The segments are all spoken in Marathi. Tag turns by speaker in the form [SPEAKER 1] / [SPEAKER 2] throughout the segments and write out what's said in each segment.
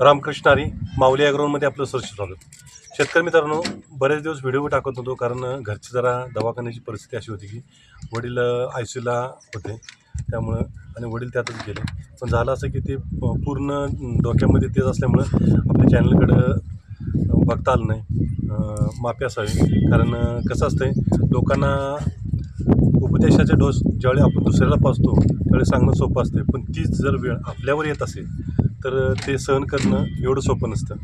[SPEAKER 1] रामकृष्ण हरी माऊली ॲग्रोनमध्ये आपलं सर्च स्वागत शेतकरी मित्रांनो बरेच दिवस व्हिडिओ टाकत नव्हतो कारण घरची जरा दवाखान्याची परिस्थिती अशी होती की वडील आय सीला होते. त्यामुळं आणि वडील त्यातच गेले. पण झालं असं की ते प- पूर्ण डोक्यामध्ये तेच असल्यामुळं आपल्या चॅनलकडं बघता आलं नाही. माफी असावी. कारण कसं असतंय लोकांना उपदेशाचे डोस ज्यावेळी आपण दुसऱ्याला पाचतो त्यावेळी सांगणं सोपं असते पण तीच जर वेळ आपल्यावर येत असेल तर ते सहन करणं एवढं सोपं नसतं.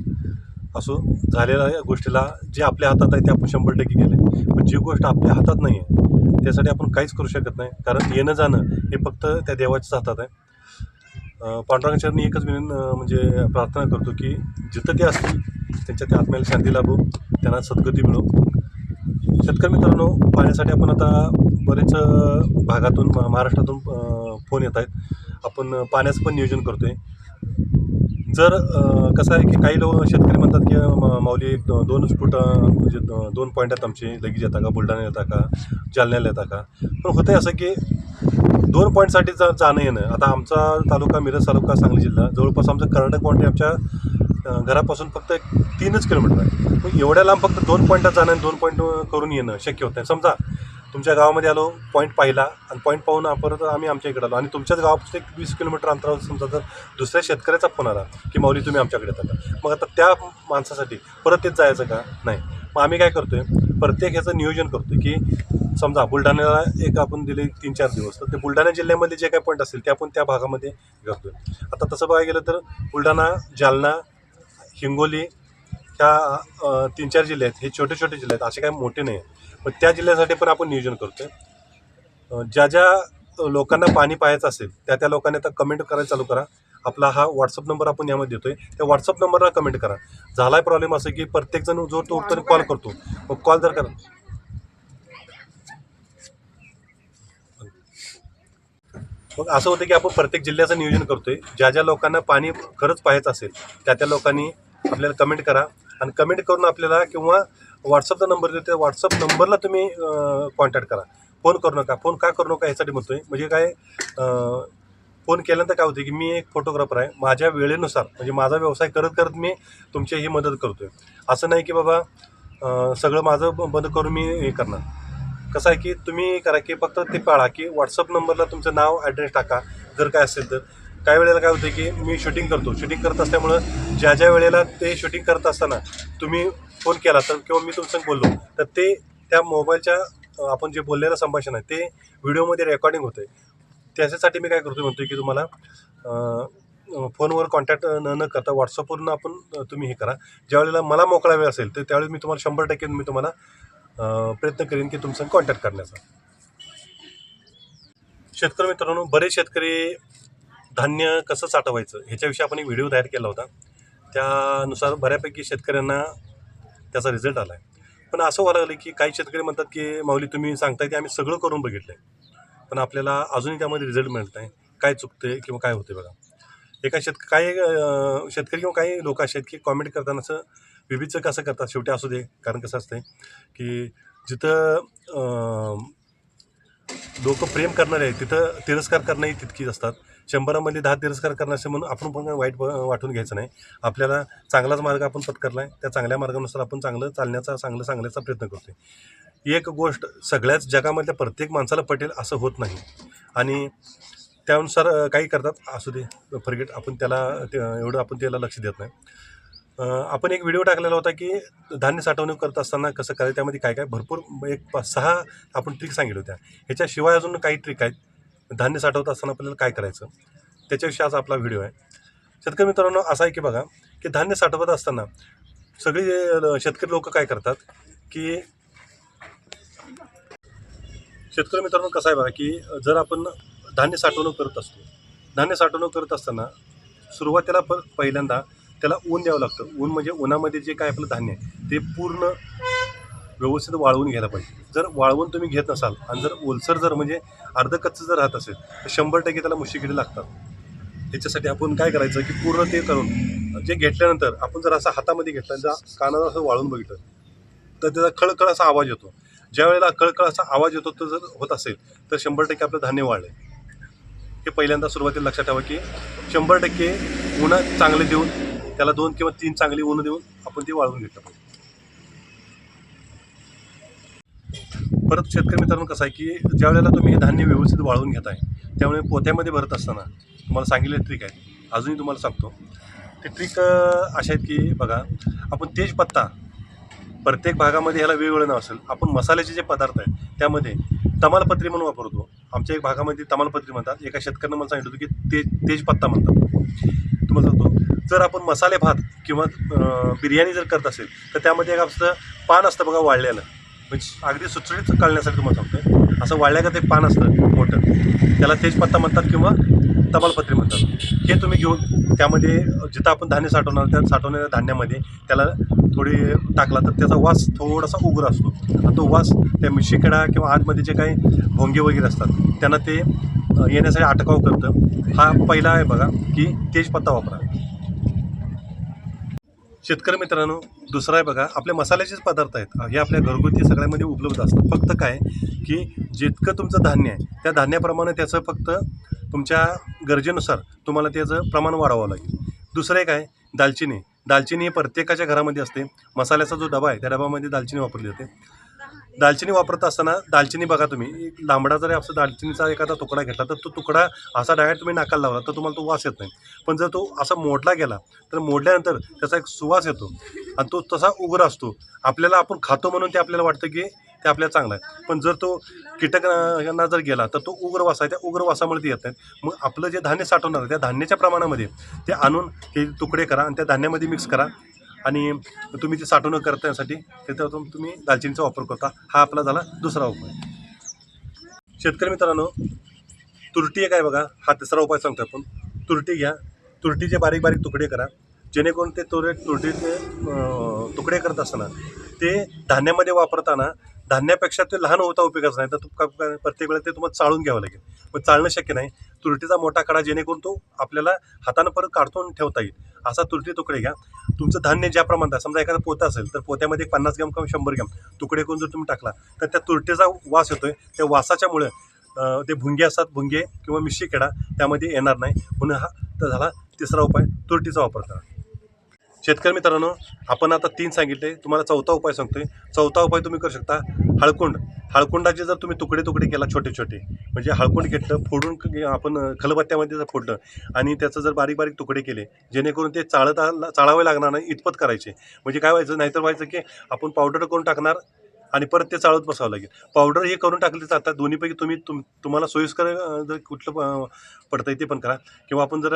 [SPEAKER 1] असो झालेल्या या गोष्टीला. जे आपल्या हातात आहे ते आपण शंभर टक्के केले पण जी गोष्ट आपल्या हातात नाही आहे त्यासाठी आपण काहीच करू शकत नाही. कारण येणं जाणं हे फक्त त्या देवाच्याच हातात आहे. अं, पांडुरंगाचरणी एकच विनं म्हणजे प्रार्थना करतो की जिथं ते असतील त्यांच्या त्या आत्म्याला शांती लाभो त्यांना सद्गती मिळो. शेतकरी मित्रांनो पाण्यासाठी आपण आता बरेच भागातून म- महाराष्ट्रातून फोन येत आहेत. आपण पाण्याचं पण नियोजन करतो आहे जर कसं आहे की काही लोक शेतकरी म्हणतात की माऊली दो- दोनच फूट म्हणजे दोन पॉईंट आहेत आमचे लगेच येता का बुलढाणा येता का जालन्याला येता का? पण होतं असं की दोन पॉईंटसाठी जा जाणं येणं. आता आमचा तालुका मिरज तालुका सांगली जिल्हा जवळपास आमचं कर्नाटक बाउंड्री आमच्या घरापासून फक्त एक तीनच किलोमीटर आहे. एवढ्या लांब फक्त दोन पॉईंटात जाणं आणि दोन पॉईंट करून येणं शक्य होत नाही. समजा तुमच्या गावामध्ये आलो पॉईंट पाहिला आणि पॉईंट पाहून आपण आम्ही आमच्या इकडे आलो. आणि तुमच्याच गावापासून एक वीस किलोमीटर अंतरावर समजा जर दुसऱ्या शेतकऱ्याचा फोन आला की माऊली तुम्ही आमच्याकडे येतात मग आता त्या माणसासाठी परत तेच जायचं का? नाही. मग आम्ही काय करतोय प्रत्येक ह्याचं नियोजन करतोय की समजा बुलढाण्याला एक आपण दिले तीन चार दिवस तर ते बुलढाणा जिल्ह्यामध्ये जे काही पॉईंट असतील ते आपण त्या भागामध्ये करतोय. आता तसं बघायला गेलं तर बुलढाणा जालना हिंगोली ह्या तीन चार जिल्हे आहेत. हे छोटे छोटे जिल्हे आहेत. असे काही मोठे नाही आहेत. पण त्या जिल्ह्यासाठी पण आपण नियोजन करतोय. ज्या ज्या लोकांना पाणी पाहायचं असेल त्या त्या लोकांनी आता कमेंट करायला चालू करा. आपला हा व्हॉट्सअप नंबर आपण यामध्ये देतोय. त्या व्हॉट्सअप नंबरला कमेंट करा. झालाय प्रॉब्लेम असं की प्रत्येकजण जो तो तरी कॉल करतो. मग कॉल जर करा. मग असं होतं की आपण प्रत्येक जिल्ह्याचं नियोजन करतोय. ज्या ज्या लोकांना पाणी खरंच पाहायचं असेल त्या त्या लोकांनी आपल्याला कमेंट करा. आणि कमेंट करून आपल्याला किंवा व्हॉट्सअपचा नंबर देतो व्हॉट्सअप नंबरला तुम्ही कॉन्टॅक्ट करा. फोन करू नका. फोन का करू नका यासाठी म्हणतो आहे म्हणजे काय फोन केल्यानंतर काय होतं की मी एक फोटोग्राफर आहे. माझ्या वेळेनुसार म्हणजे माझा व्यवसाय करत करत मी तुमची ही मदत करतो आहे असं नाही की बाबा सगळं माझं ब- बंद करून मी हे करणार. कसं आहे की तुम्ही करा की फक्त ते पाळा की व्हॉट्सअप नंबरला तुमचं नाव ॲड्रेस टाका. जर काय असेल तर. काही वेळेला काय होतं की मी शूटिंग करतो. शूटिंग करत असल्यामुळं ज्या ज्या वेळेला ते शूटिंग करत असताना तुम्ही फोन केला तर किंवा मी तुमचं बोललो तर ते त्या मोबाईलच्या आपण जे बोललेलं संभाषण आहे ते व्हिडिओमध्ये रेकॉर्डिंग होतं त्याच्यासाठी मी काय करतो म्हणतो की तुम्हाला फोनवर कॉन्टॅक्ट न न करता व्हॉट्सअपवरून आपण तुम्ही हे करा. ज्यावेळेला मला मोकळा वेळ असेल तर त्यावेळी मी तुम्हाला शंभर टक्के मी तुम्हाला प्रयत्न करेन की तुमचं कॉन्टॅक्ट करण्याचा. शेतकरी मित्रांनो बरेच शेतकरी धान्य कसं साठवायचं ह्याच्याविषयी आपण एक व्हिडिओ तयार केला होता. त्यानुसार बऱ्यापैकी शेतकऱ्यांना त्याचा रिझल्ट आला आहे पण असं व्हायला लागलं की काही शेतकरी म्हणतात की माऊली तुम्ही सांगताय ते आम्ही सगळं करून बघितलं आहे पण आपल्याला अजूनही त्यामध्ये रिझल्ट मिळत नाही. काय चुकते किंवा काय होते बघा. एका शेत काही शेतकरी किंवा काही लोक असे आहेत की कॉमेंट करताना असं विविधचं कसं करतात शेवटी असू दे. कारण कसं असतंय की जिथं लोक प्रेम करणारे आहेत तिथं तिरस्कार करणंही तितकीच असतात. शंभरामध्ये दहा तिरस्कार करण्याचे म्हणून आपण पण वाईट वाटून घ्यायचं नाही. आपल्याला चांगलाच मार्ग आपण पत्करला आहे त्या चांगल्या मार्गानुसार आपण चांगलं चालण्याचा चांगलं सांगण्याचा प्रयत्न करतोय. एक गोष्ट सगळ्याच जगामधल्या प्रत्येक माणसाला पटेल असं होत नाही. आणि त्यानुसार काही करतात. असू दे फरगेट आपण त्याला ते- एवढं आपण त्याला लक्ष देत नाही. आपण एक व्हिडिओ टाकलेला होता की धान्य साठवणूक करत असताना कसं करायचं त्यामध्ये काय काय भरपूर एक पाच सहा आपण ट्रिक सांगितल्या होत्या. ह्याच्याशिवाय अजून काही ट्रिक आहेत. धान्य साठवत असताना आपल्याला काय करायचं? त्याच्याविषयी आज आपला व्हिडिओ आहे. शेतकरी मित्रांनो असा आहे की बघा की धान्य साठवत असताना सगळे शेतकरी लोक काय करतात की शेतकरी मित्रांनो कसं आहे बघा की जर आपण धान्य साठवणूक करत असतो धान्य साठवणूक करत असताना सुरुवातीला प पहिल्यांदा त्याला ऊन द्यावं लागतं. ऊन म्हणजे उन्हामध्ये जे काय आपलं धान्य आहे ते पूर्ण व्यवस्थित वाळवून घ्यायला पाहिजे. जर वाळवून तुम्ही घेत नसाल आणि जर ओलसर जर म्हणजे अर्ध कच्चं जर राहत असेल तर शंभर टक्के त्याला मुशिकिडे लागतात. त्याच्यासाठी आपण काय करायचं की पूर्ण ते करून जे घेतल्यानंतर आपण जर असं हातामध्ये घेतलं जर कानाला असं वाळून बघितलं तर त्याचा खळखळ असा आवाज येतो. ज्या वेळेला खळखळ असा आवाज येतो तो जर होत असेल तर शंभर टक्के आपलं धान्य वाढले हे पहिल्यांदा सुरुवातीला लक्षात ठेवा की शंभर टक्के ऊन चांगले देऊन त्याला दोन किंवा तीन चांगली ऊन देऊन आपण ते वाळवून घेतलं पाहिजे. परत शेतकरी मित्रांनो कसं आहे की ज्या वेळेला तुम्ही हे धान्य व्यवस्थित वाळवून घेताय त्यामुळे पोत्यामध्ये भरत असताना तुम्हाला सांगितलेलं ट्रिक आहे. अजूनही तुम्हाला सांगतो. ते ट्रिक अशा आहेत की बघा आपण तेजपत्ता प्रत्येक भागामध्ये ह्याला वेगवेगळं नाव असेल. आपण मसाल्याचे जे पदार्थ आहेत त्यामध्ये तमालपत्री म्हणून वापरतो. आमच्या एक भागामध्ये तमालपत्री म्हणतात. एका शेतकऱ्यानं मला सांगितलं होतं की ते तेजपत्ता म्हणतात. तुम्हाला सांगतो. जर आपण मसाले भात किंवा बिर्याणी जर करत असेल तर त्यामध्ये एक आपलं पान असतं बघा वाळलेलं. म्हणजे अगदी सुचडीत काढण्यासाठी तुम्हाला सांगतोय. असं वाळल्यागत एक पान असतं मोठं. त्याला तेजपत्ता म्हणतात किंवा तमालपत्री म्हणतात. हे तुम्ही घेऊन त्यामध्ये जिथं आपण धान्य साठवणार त्या साठवणाऱ्या धान्यामध्ये त्याला थोडी टाकला तर त्याचा वास थोडासा उग्र असतो. आणि तो वास त्या मिशिकडा किंवा आतमध्ये जे काही भोंगे वगैरे असतात त्यांना ते येण्यासाठी अटकाव करतं. हा पहिला आहे बघा की तेजपत्ता वापरा. शेतकरी मित्रांनो दुसरा आहे बघा आपले मसाल्याचेच पदार्थ आहेत. हे आपल्या घरगुती सगळ्यामध्ये उपलब्ध असतात. फक्त काय की जितकं तुमचं धान्य आहे त्या धान्याप्रमाणे त्याचं फक्त तुमच्या गरजेनुसार तुम्हाला त्याचं प्रमाण वाढवावं लागेल. दुसरं एक आहे दालचिनी. दालचिनी ही प्रत्येकाच्या घरामध्ये असते. मसाल्याचा जो डबा आहे त्या डब्यामध्ये दालचिनी वापरली जाते. दालचिनी वापरत असताना दालचिनी बघा तुम्ही एक लांबडा जरी असं दालचिनीचा एखादा तुकडा घेतला तर तो तुकडा असा डायरेक्ट तुम्ही नाकाला लावला तर तुम्हाला तो वास येत नाही. पण जर तो असा मोडला गेला तर मोडल्यानंतर त्याचा एक सुवास येतो आणि तो तसा उग्र असतो. आपल्याला आपण खातो म्हणून ते आपल्याला वाटतं की ते आपल्याला चांगलं आहे. पण जर तो कीटकांना जर गेला तर तो उग्र वास आहे. त्या उग्र वासामुळे ते येत नाही मग आपलं जे धान्य साठवणार आहे त्या धान्याच्या प्रमाणामध्ये ते आणून हे तुकडे करा आणि त्या धान्यामध्ये मिक्स करा. आणि तुम्ही ती साठवणूक करण्यासाठी त्याच्यातून तुम्ही दालचिनीचा वापर करता. हा आपला झाला दुसरा उपाय. शेतकरी मित्रांनो तुरटी एक आहे बघा. हा तिसरा उपाय सांगतो आपण. तुरटी घ्या. तुरटीचे बारीक बारीक तुकडे करा. जेणेकरून ते तुरे तुरटीचे तुकडे करत असताना ते धान्यामध्ये वापरताना धान्यापेक्षा ते लहान होता उपयोगाचा नाही. तर तुम- प्रत्येक वेळेला ते तुम्हाला चाळून घ्यावं लागेल. पण चालणं शक्य नाही. तुरटीचा मोठा कडा जेणेकरून तो आपल्याला हातानं परत काढून ठेवता येईल. असा तुरटी तुकडे घ्या. तुमचं धान्य ज्या प्रमाणात आहे, समजा एखादा पोता असेल तर पोत्यामध्ये पन्नास ग्रॅम किंवा शंभर ग्रॅम तुकडे करून जर तुम्ही टाकला तर त्या तुरटीचा वास येतोय. त्या वासाच्यामुळे ते भुंगे असतात भुंगे किंवा मिशी किडा त्यामध्ये येणार नाही. म्हणून हा तर झाला तिसरा उपाय तुरटीचा वापर करा. शेतकरी मित्रांनो आपण आता तीन सांगितले. तुम्हाला चौथा उपाय सांगतोय. चौथा उपाय तुम्ही करू शकता हळकुंड. हळकुंडाचे जर तुम्ही तुकडे तुकडे केला छोटे छोटे म्हणजे हळकुंड घेतलं फोडून आपण खलबत्त्यामध्ये जर फोडलं आणि त्याचं जर बारीक बारीक तुकडे केले जेणेकरून ते चाळत चाळावे लागणार नाही इतपत करायचे. म्हणजे काय व्हायचं नाहीतर व्हायचं की आपण पावडर करून टाकणार आणि परत ते चाळत बसावं लागेल. पावडर हे करून टाकले जातात दोन्हीपैकी तुम्ही तुम तुम्हाला सोयीस्कर जर कुठलं पडतं पडतंय ते पण करा. किंवा आपण जर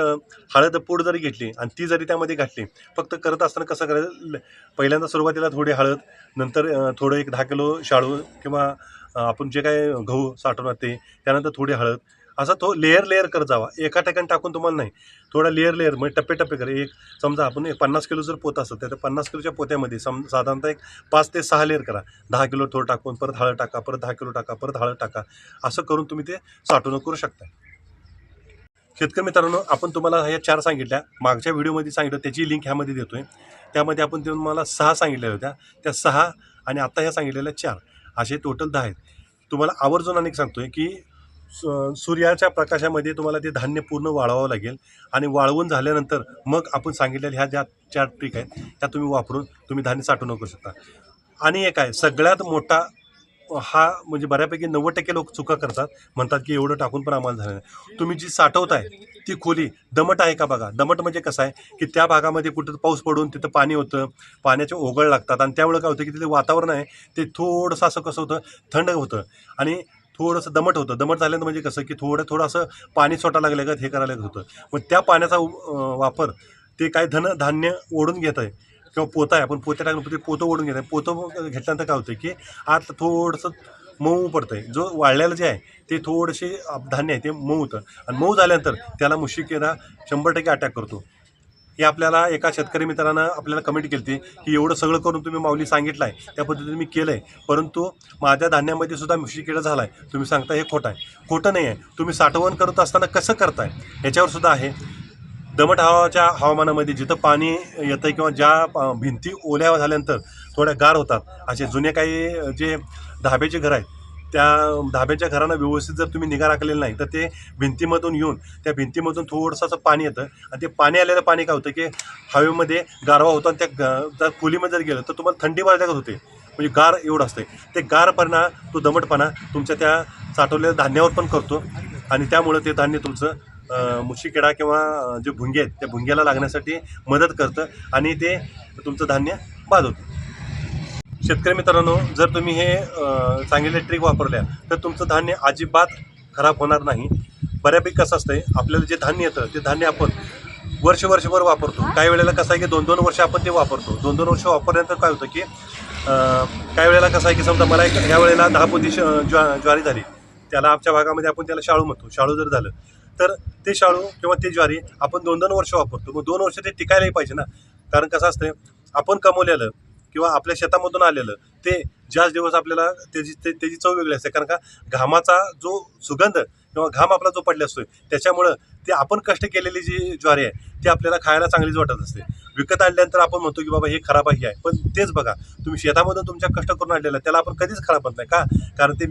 [SPEAKER 1] हळद पूड जरी घेतली आणि ती जरी त्यामध्ये घातली फक्त करत असताना कसं करायचं? पहिल्यांदा सुरुवातीला थोडी हळद नंतर थोडं एक दहा किलो शाळू किंवा आपण जे काय गहू साठवणार ते त्यानंतर थोडी हळद असा तो लेअर लेअर करत जावा. एका ठिकाणी टाकून तुम्हाला नाही. थोडा लेअर लेअर म्हणजे टप्पे टप्पे करा. एक समजा आपण एक पन्नास किलो जर पोत असेल तर पन्नास किलोच्या पोत्यामध्ये सम साधारणतः एक पाच ते सहा लेअर करा. दहा किलो थोडं टाकून परत हळद टाका परत दहा किलो टाका परत हळद टाका. असं करून तुम्ही ते साठवणूक करू शकता. शेतकरी मित्रांनो आपण तुम्हाला ह्या चार सांगितल्या. मागच्या व्हिडिओमध्ये सांगितलं त्याची लिंक ह्यामध्ये देतो आहे त्यामध्ये आपण तुम्हाला सहा सांगितल्या होत्या. त्या सहा आणि आत्ता ह्या सांगितलेल्या चार. असे टोटल दहा आहेत. तुम्हाला आवर्जून अनेक आहे की सूर्याच्या प्रकाशामध्ये तुम्हाला ते धान्य पूर्ण वाळवावं लागेल. आणि वाळवून झाल्यानंतर मग आपण सांगितलेल्या ह्या ज्या चार ट्रिक आहेत त्या तुम्ही वापरून तुम्ही धान्य साठवणूक करू शकता. आणि एक आहे सगळ्यात मोठा हा म्हणजे बऱ्यापैकी नव्वद टक्के लोक चुका करतात. म्हणतात की एवढं टाकून पण आम्हाला झालं नाही. तुम्ही जी साठवताय ती खोली दमट आहे का बघा? दमट म्हणजे कसं आहे की त्या भागामध्ये कुठं पाऊस पडून तिथं पाणी होतं पाण्याचे ओघळ लागतात. आणि त्यामुळे काय होतं की तिथे वातावरण आहे ते थोडंसं असं कसं होतं थंड होतं. आणि थोडंसं दमट होतं. दमट झाल्यानंतर म्हणजे कसं की थोडं थोडं असं पाणी सोटा लागलं का हे करायला लागत होतं. मग त्या पाण्याचा वापर ते काय धन धान्य ओढून घेत आहे किंवा पोत आहे. आपण पोत्या टाकलं ते पोतं ओढून घेत आहे. पोतं घेतल्यानंतर काय होतं की आत थोडंसं मऊ पडतं आहे जो वाळलेलं जे आहे ते थोडेसे धान्य आहे ते मऊ होतं. आणि मऊ झाल्यानंतर त्याला मुशिकेला शंभर टक्के अटॅक करतो. हे आपल्याला एका शेतकरी मित्रानं आपल्याला कमेंट केली होती की एवढं सगळं करून तुम्ही माऊली सांगितलं आहे त्या पद्धतीने मी केलं आहे परंतु माझ्या धान्यामध्ये सुद्धा मुशिकेडा झाला आहे तुम्ही सांगता हे खोटं आहे. खोटं नाही आहे. तुम्ही साठवण करत असताना कसं करताय? याच्यावर सुद्धा आहे. दमट हवाच्या हवामानामध्ये जिथं पाणी येतं किंवा ज्या भिंती ओल्या झाल्यानंतर थोड्या गार होतात. असे जुने काही जे धाब्याचे घर आहेत त्या धाब्याच्या घरांना व्यवस्थित जर तुम्ही निगा राखलेलं नाही तर ते भिंतीमधून येऊन त्या भिंतीमधून थोडंसं असं पाणी येतं आणि ते पाणी आलेलं पाणी काय होतं की हवेमध्ये गारवा होतो आणि त्या ग- त्या खोलीमध्ये जर गेलं तर तुम्हाला थंडी वाजल्यागत होते. म्हणजे गार एवढं असते ते गारपणा तो दमटपणा तुमच्या त्या साठवलेल्या धान्यावर पण करतो आणि त्यामुळं ते धान्य तुमचं मुशीकेडा मुशीकिडा किंवा जे भुंगे आहेत त्या भुंग्याला लागण्यासाठी मदत करतं आणि ते तुमचं धान्य बाद होतं. शेतकरी मित्रांनो जर तुम्ही हे चांगले ट्रिक वापरल्या तर तुमचं धान्य अजिबात खराब होणार नाही. बऱ्यापैकी कसं असतंय आपल्याला जे धान्य येतं ते धान्य आपण वर्ष वर्षभर वापरतो. काही वेळेला कसं आहे की दोन दोन वर्ष आपण ते वापरतो. दोन दोन वर्ष वापरल्यानंतर काय होतं की काही वेळेला कसं आहे की समजा मला एक ह्या वेळेला दहा पोती श- ज्वा ज्वारी झाली. त्याला आमच्या भागामध्ये आपण त्याला शाळू म्हणतो. शाळू जर झालं तर ते शाळू किंवा ते ज्वारी आपण दोन दोन वर्ष वापरतो. मग दोन वर्ष ते टिकायलाही पाहिजे ना. कारण कसं असतं आपण कमवलेलं किंवा आपल्या शेतामधून आलेलं ते ज्याच दिवस आपल्याला त्याची ते- त्याची चव वेगळी असते. कारण का घामाचा जो सुगंध किंवा घाम आपला जो पडला असतोय त्याच्यामुळं ते आपण कष्ट केलेली जी ज्वारी आहे ती आपल्याला खायला चांगलीच वाटत असते. विकत आणल्यानंतर आपण म्हणतो की बाबा हे खराब आहे पण तेच बघा तुम्ही शेतामधून तुमच्या कष्ट करून आणलेलं त्याला आपण कधीच खराब म्हणत नाही. का? कारण ते